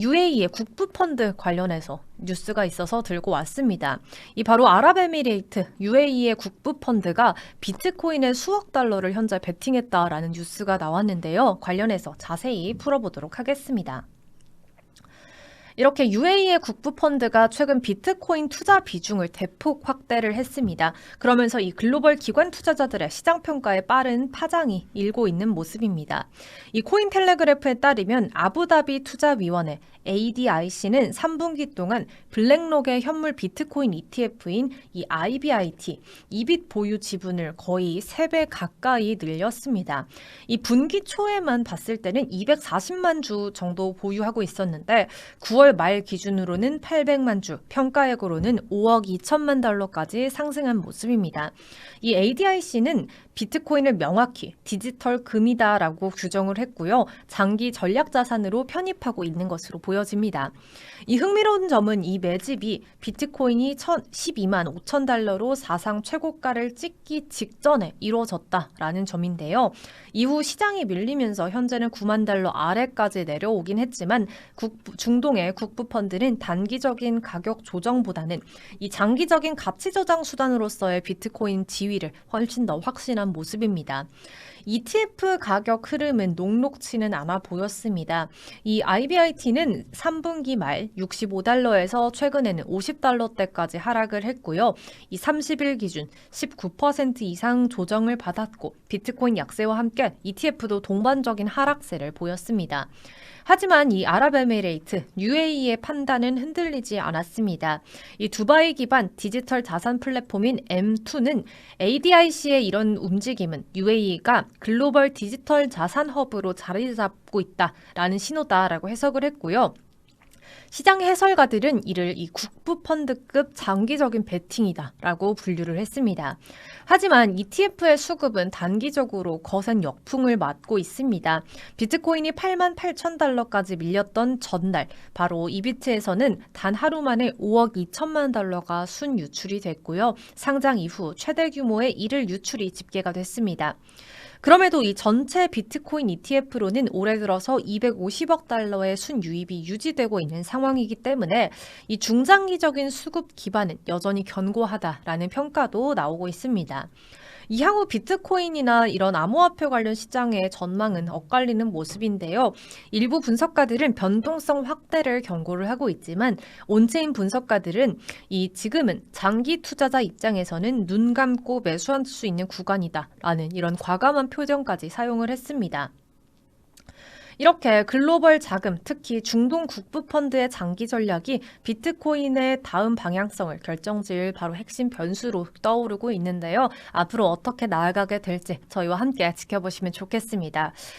UAE의 국부펀드 관련해서 뉴스가 있어서 들고 왔습니다. 이 바로 아랍에미레이트 UAE의 국부펀드가 비트코인에 수억 달러를 현재 베팅했다라는 뉴스가 나왔는데요. 관련해서 자세히 풀어보도록 하겠습니다. 이렇게 UAE의 국부 펀드가 최근 비트코인 투자 비중을 대폭 확대를 했습니다. 그러면서 이 글로벌 기관 투자자들의 시장 평가에 빠른 파장이 일고 있는 모습입니다. 이 코인텔레그래프에 따르면 아부다비 투자위원회 ADIC는 3분기 동안 블랙록의 현물 비트코인 ETF인 이 IBIT, 이빗 보유 지분을 거의 3배 가까이 늘렸습니다. 이 분기 초에만 봤을 때는 240만 주 정도 보유하고 있었는데 9월 말 기준으로는 800만 주, 평가액으로는 5억 2천만 달러까지 상승한 모습입니다. 이 ADIC는 비트코인을 명확히 디지털 금이다라고 규정을 했고요. 장기 전략 자산으로 편입하고 있는 것으로 보여집니다. 이 흥미로운 점은 이 매집이 비트코인이 12만 5천 달러로 사상 최고가를 찍기 직전에 이루어졌다라는 점인데요. 이후 시장이 밀리면서 현재는 9만 달러 아래까지 내려오긴 했지만 중동의 국부 펀드는 단기적인 가격 조정보다는 이 장기적인 가치 저장 수단으로서의 비트코인 지위를 훨씬 더 확신한 모습입니다. ETF 가격 흐름은 녹록치는 않아 보였습니다. 이 IBIT는 3분기 말 65달러에서 최근에는 50달러대까지 하락을 했고요. 이 30일 기준 19% 이상 조정을 받았고 비트코인 약세와 함께 ETF도 동반적인 하락세를 보였습니다. 하지만 이 아랍에미레이트 UAE의 판단은 흔들리지 않았습니다. 이 두바이 기반 디지털 자산 플랫폼인 M2는 ADIC의 이런 움직임은 UAE가 글로벌 디지털 자산 허브로 자리 잡고 있다라는 신호다라고 해석을 했고요. 시장 해설가들은 이를 이 국부 펀드급 장기적인 베팅이다라고 분류를 했습니다. 하지만 ETF의 수급은 단기적으로 거센 역풍을 맞고 있습니다. 비트코인이 8만 8천 달러까지 밀렸던 전날 바로 이비트에서는 단 하루 만에 5억 2천만 달러가 순 유출이 됐고요. 상장 이후 최대 규모의 일일 유출이 집계가 됐습니다. 그럼에도 이 전체 비트코인 ETF로는 올해 들어서 250억 달러의 순 유입이 유지되고 있는 상황이기 때문에 이 중장기적인 수급 기반은 여전히 견고하다라는 평가도 나오고 있습니다. 이 향후 비트코인이나 이런 암호화폐 관련 시장의 전망은 엇갈리는 모습인데요. 일부 분석가들은 변동성 확대를 경고를 하고 있지만 온체인 분석가들은 이 지금은 장기 투자자 입장에서는 눈 감고 매수할 수 있는 구간이다라는 이런 과감한 표정까지 사용을 했습니다. 이렇게 글로벌 자금, 특히 중동 국부 펀드의 장기 전략이 비트코인의 다음 방향성을 결정지을 바로 핵심 변수로 떠오르고 있는데요. 앞으로 어떻게 나아가게 될지 저희와 함께 지켜보시면 좋겠습니다.